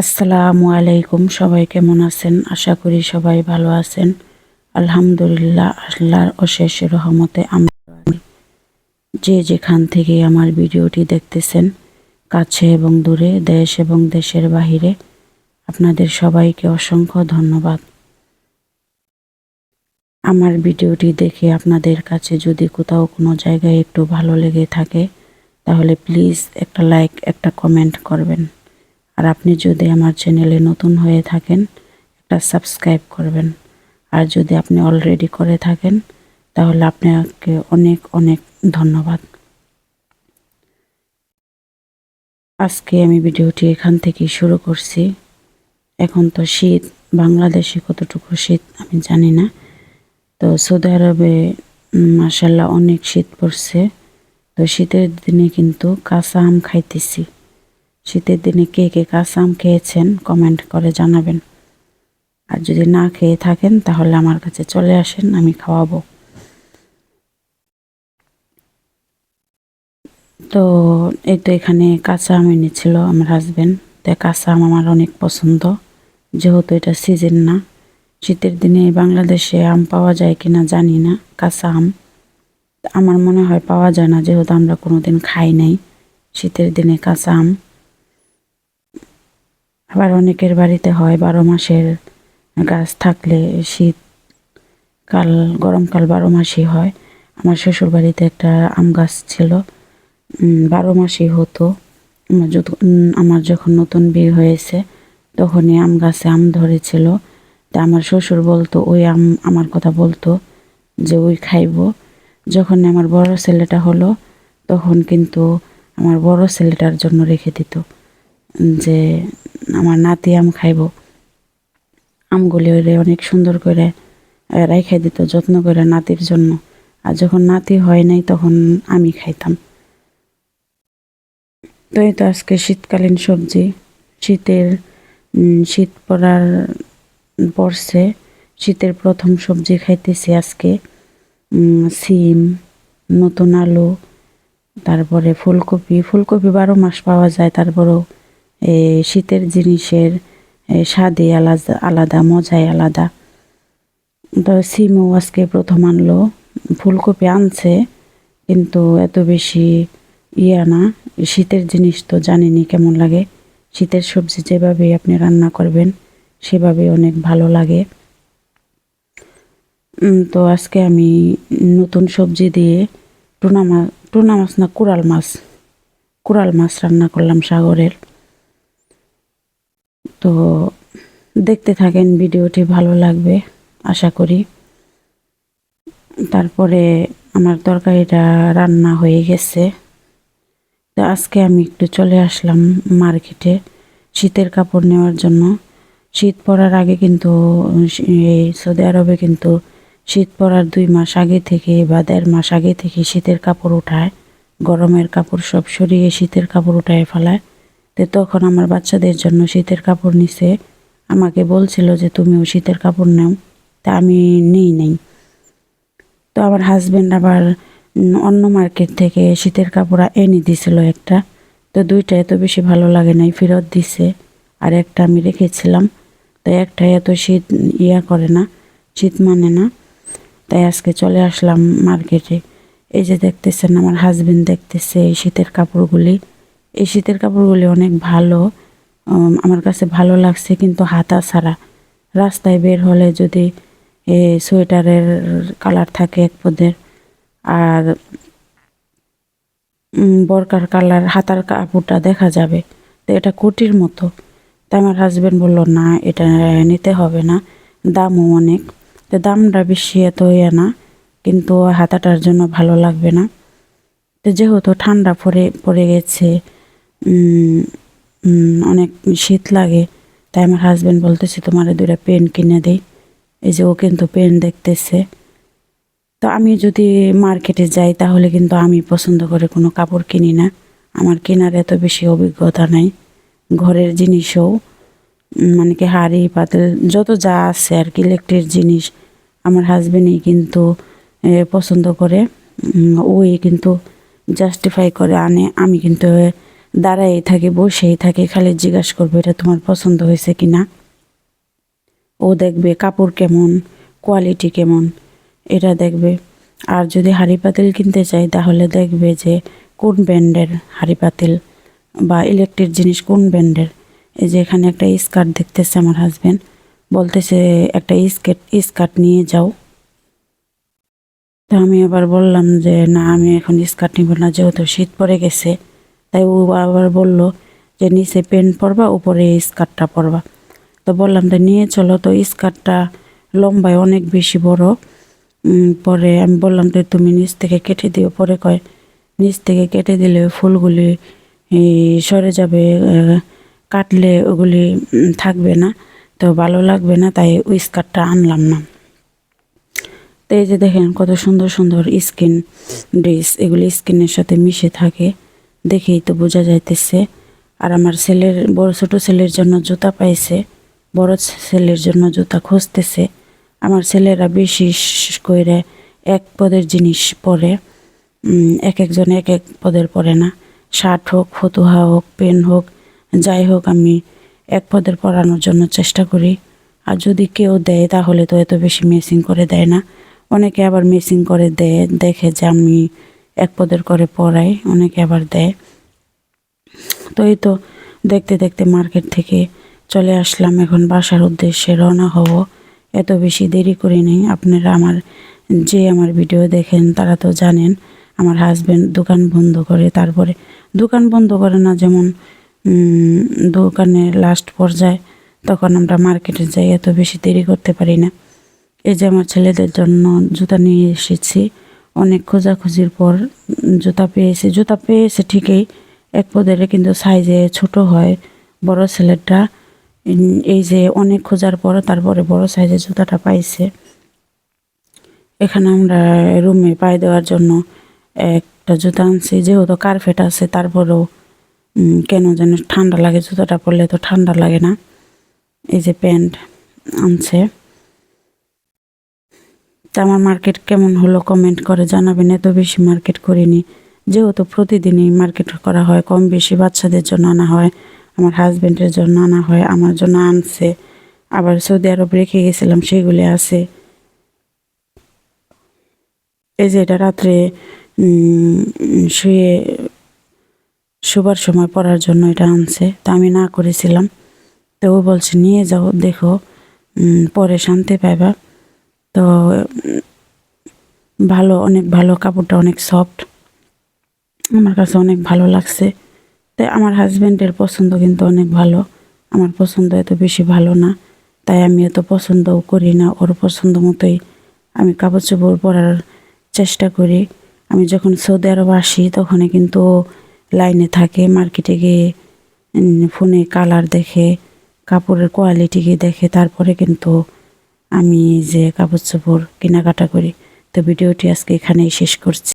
আসসালামু আলাইকুম, সবাই কেমন আছেন? আশা করি সবাই ভালো আছেন। আলহামদুলিল্লাহ, আল্লাহর অশেষ রহমতে আমরা যে যেখান থেকে আমার ভিডিওটি দেখতেছেন, কাছে এবং দূরে, দেশ এবং দেশের বাহিরে, আপনাদের সবাইকে অসংখ্য ধন্যবাদ। আমার ভিডিওটি দেখে আপনাদের কাছে যদি কোথাও কোনো জায়গায় একটু ভালো লেগে থাকে, তাহলে প্লিজ একটা লাইক, একটা কমেন্ট করবেন। আর আপনি যদি আমার চ্যানেলে নতুন হয়ে থাকেন, একটা সাবস্ক্রাইব করবেন। আর যদি আপনি অলরেডি করে থাকেন, তাহলে আপনাকে অনেক অনেক ধন্যবাদ। আজকে আমি ভিডিওটি এখান থেকেই শুরু করছি। এখন তো শীত, বাংলাদেশে কতটুকু শীত আমি জানি না। তো সৌদি আরবে মাসাল্লাহ অনেক শীত পড়ছে। তো শীতের দিনে কিন্তু কাঁচা আম খাইতেছি। শীতের দিনে কে কে কাঁচা আম খেয়েছেন কমেন্ট করে জানাবেন। আর যদি না খেয়ে থাকেন, তাহলে আমার কাছে চলে আসেন, আমি খাওয়াবো। তো এই তো এখানে কাঁচা আম এনেছিল আমার হাজব্যান্ড তো কাঁচা আম আমার অনেক পছন্দ, যেহেতু এটা সিজন না। শীতের দিনে বাংলাদেশে আম পাওয়া যায় কিনা জানি না কাঁচা আম আমার মনে হয় পাওয়া যায় না, যেহেতু আমরা কোনোদিন খাই নাই। শীতের দিনে কাঁচা আম আবার অনেকের বাড়িতে হয়, বারো মাসের গাছ থাকলে শীত কাল গরমকাল বারো মাসই হয়। আমার শ্বশুর বাড়িতে একটা আম গাছ ছিল। বারো মাসই হতো। আমার আমার যখন নতুন বিয়ে হয়েছে, তখনই আম গাছে আম ধরেছিল। তা আমার শ্বশুর বলতো, ওই আম আমার কথা বলতো যে ওই খাইব। যখন আমার বড় ছেলেটা হলো, তখন কিন্তু আমার বড় ছেলেটার জন্য রেখে দিত। যে আমার নাতি আম খাইব। আমগুলি ওরে অনেক সুন্দর করে রাইখে দিত, যত্ন করে নাতির জন্য। আর যখন নাতি হয় নাই, তখন আমি খাইতাম। তো এই তো আজকে শীতকালীন সবজি। শীতের শীত পড়ার, পড়ছে। শীতের প্রথম সবজি খাইতেছি আজকে সিম, নতুন আলু, তারপরে ফুলকপি। ফুলকপি বারো মাস পাওয়া যায়, তারপরেও শীতের জিনিসের স্বাদে আলাদা আলাদা মজাই আলাদা। তো সিমও আজকে প্রথম আনলো, ফুলকপি আনছে, কিন্তু এত বেশি ইয়া না। শীতের জিনিস তো জানিনি কেমন লাগে। শীতের সবজি যেভাবে আপনি রান্না করবেন, সেভাবে অনেক ভালো লাগে। তো আজকে আমি নতুন সবজি দিয়ে টুনা মাছ টুনা মাছ না, কুড়াল মাছ। কুড়াল মাছ রান্না করলাম সাগরের। তো দেখতে থাকেন, ভিডিওটি ভালো লাগবে, আশা করি। তারপরে আমার তরকারিটা রান্না হয়ে গেছে। তো আজকে আমি একটু চলে আসলাম মার্কেটে শীতের কাপড় নেওয়ার জন্য। শীত পড়ার আগে কিন্তু, এই সৌদি আরবে কিন্তু শীত পড়ার দুই মাস আগে থেকে বা দেড় মাস আগে থেকে শীতের কাপড় উঠায়, গরমের কাপড় সব সরিয়ে শীতের কাপড় উঠায় ফেলায়। তখন আমার বাচ্চাদের জন্য শীতের কাপড় নিছে। আমাকে বলছিল যে, তুমিও শীতের কাপড় নাও। তা আমি নেই নেই। তো আমার হাজব্যান্ড আবার অন্য মার্কেট থেকে শীতের কাপড় এনে দিছিল একটা। তো দুইটা এত বেশি ভালো লাগে নাই, ফেরত দিছে। আর একটা আমি রেখেছিলাম। তো একটা এত শীত, ইয়া করে না, শীত মানে না। তাই আজকে চলে আসলাম মার্কেটে এই যে দেখতেছেন, আমার হাজবেন্ড দেখতেছে এই শীতের কাপড়গুলি। এই শীতের কাপড়গুলি অনেক ভালো আমার কাছে ভালো লাগছে কিন্তু হাতা ছাড়া। রাস্তায় বের হলে যদি এই সোয়েটারের কালার থাকে এক পদের, আর বরকার কালার, হাতার কাপড়টা দেখা যাবে। তো এটা কুটির মতো। তাই আমার হাজব্যান্ড বলল, না, এটা নিতে হবে না, দামও অনেক। তো দামটা বেশি এত ইয়ে না, কিন্তু হাতাটার জন্য ভালো লাগবে না। তো যেহেতু ঠান্ডা পড়ে পড়ে গেছে অনেক শীত লাগে। তাই আমার হাজব্যান্ড বলতেছে, তোমার দুটা পেন কিনে দেই এই যে ও কিন্তু পেন দেখতেছে। তো আমি যদি মার্কেটে যাই, তাহলে কিন্তু আমি পছন্দ করে কোনো কাপড় কিনি না। আমার কেনার এত বেশি অভিজ্ঞতা নাই। ঘরের জিনিসও মানে কি হাড়ি, পাতিল, যত যা আছে আর কি ইলেকট্রিক জিনিস আমার হাজব্যান্ডই কিন্তু পছন্দ করে। ওই কিন্তু জাস্টিফাই করে, আনে। আমি কিন্তু দাঁড়াই থাকে, বসেই থাকে, খালি জিজ্ঞাসা করবে, এটা তোমার পছন্দ হয়েছে কি না? ও দেখবে কাপড় কেমন কোয়ালিটি কেমন, এটা দেখবে। আর যদি হাঁড়ি পাতিল কিনতে চাই তাহলে দেখবে যে কোন ব্র্যান্ডের হাঁড়ি পাতিল বা ইলেকট্রিক জিনিস কোন ব্র্যান্ডের। এই যে এখানে একটা স্কার্ট দেখতেছে আমার হাজব্যান্ড বলতেছে একটা স্কেট, স্কার্ট নিয়ে যাও। তো আমি আবার বললাম যে, না, আমি এখন স্কার্ট নিব না, যেহেতু শীত পড়ে গেছে তাই ও আবার বলল যে, নিচে প্যান্ট পরবা, উপরে স্কার্টটা পরবা। তো বললাম তো নিয়ে চলো। তো স্কার্টটা লম্বায় অনেক বেশি বড়। পরে আমি বললাম তো তুমি নিচ থেকে কেটে দিও। পরে কয়, নিচ থেকে কেটে দিলে ফুলগুলি সরে যাবে কাটলে ওগুলি থাকবে না। তো ভালো লাগবে না, তাই ওই স্কার্টটা আনলাম না। তো এই যে দেখেন কত সুন্দর সুন্দর স্কিন ড্রেস এগুলি স্কিনের সাথে মিশে থাকে। দেখেই তো বোঝা যাইতেছে। আর আমার ছেলের, বড় ছোট ছেলের জন্য জুতা পাইছে, বড় ছেলের জন্য জুতা খুঁজতেছে। আমার ছেলেরা বেশি করে এক পদের জিনিস পরে এক একজন এক এক পদের পরে না। শার্ট হোক, ফতুহা হোক, পেন হোক, যাই হোক, আমি এক পদের পরানোর জন্য চেষ্টা করি। আর যদি কেউ দেয়, তাহলে তো এত বেশি মেসিং করে দেয় না। অনেকে আবার মেসিং করে দেয় দেখে যে আমি এক পদের করে পরাই অনেকে আবার দেয়। তো এই তো দেখতে দেখতে মার্কেট থেকে চলে আসলাম। এখন বাসার উদ্দেশ্যে রওনা হব। এত বেশি দেরি করি নেই। আপনারা আমার, যে আমার ভিডিও দেখেন তারা তো জানেন, আমার হাজব্যান্ড দোকান বন্ধ করে। তারপরে দোকান বন্ধ করে না, যেমন দোকানে লাস্ট পর্যায়ে, তখন আমরা মার্কেটে যাই। এত বেশি দেরি করতে পারি না। এই যে আমার ছেলেদের জন্য জুতা নিয়ে এসেছি। অনেক খোঁজাখুঁজির পর জুতা পেয়েছি। জুতা পেয়েছে ঠিকই, এক পদের কিন্তু সাইজে ছোট হয়, বড় ছেলেটা। এই যে অনেক খোঁজার পর তারপরে বড় সাইজের জুতাটা পাইছে। এখানে আমরা রুমে পায়ে দেওয়ার জন্য একটা জুতা আনছি। যেহেতু কার্পেট আছে, তারপরেও কেন যেন ঠান্ডা লাগে, জুতাটা পরলে তো ঠান্ডা লাগে না। এই যে প্যান্ট আনছে। তা আমার মার্কেট কেমন হলো কমেন্ট করে জানাবেন। এত বেশি মার্কেট করিনি। যেহেতু প্রতিদিনই মার্কেট করা হয়, কম বেশি বাচ্চাদের জন্য আনা হয়, আমার হাজবেন্ডের জন্য আনা হয়, আমার জন্য আনছে। আবার সৌদি আরব রেখে গেছিলাম, সেগুলি আছে। এই যে এটা রাত্রে শুয়ে, শোবার সময় পড়ার জন্য এটা আনছে। তা আমি না করেছিলাম। তো ও বলছে, নিয়ে যাও, দেখো পরে শান্তি পাইবা। তো, ভালো, অনেক ভালো কাপড়টা, অনেক সফট আমার কাছে অনেক ভালো লাগছে। তাই আমার হাজব্যান্ডের পছন্দ কিন্তু অনেক ভালো। আমার পছন্দ এত বেশি ভালো না। তাই আমি এত পছন্দও করি না। ওর পছন্দ মতোই আমি কাপড় চোপড় পরার চেষ্টা করি। আমি যখন সৌদি আরব আসি, তখনই কিন্তু লাইনে থাকে, মার্কেটে গিয়ে ফোনে কালার দেখে, কাপড়ের কোয়ালিটি দেখে, তারপরে কিন্তু আমি যে কাপড় চোপড় কেনাকাটা করি তো ভিডিওটি আজকে এখানেই শেষ করছি।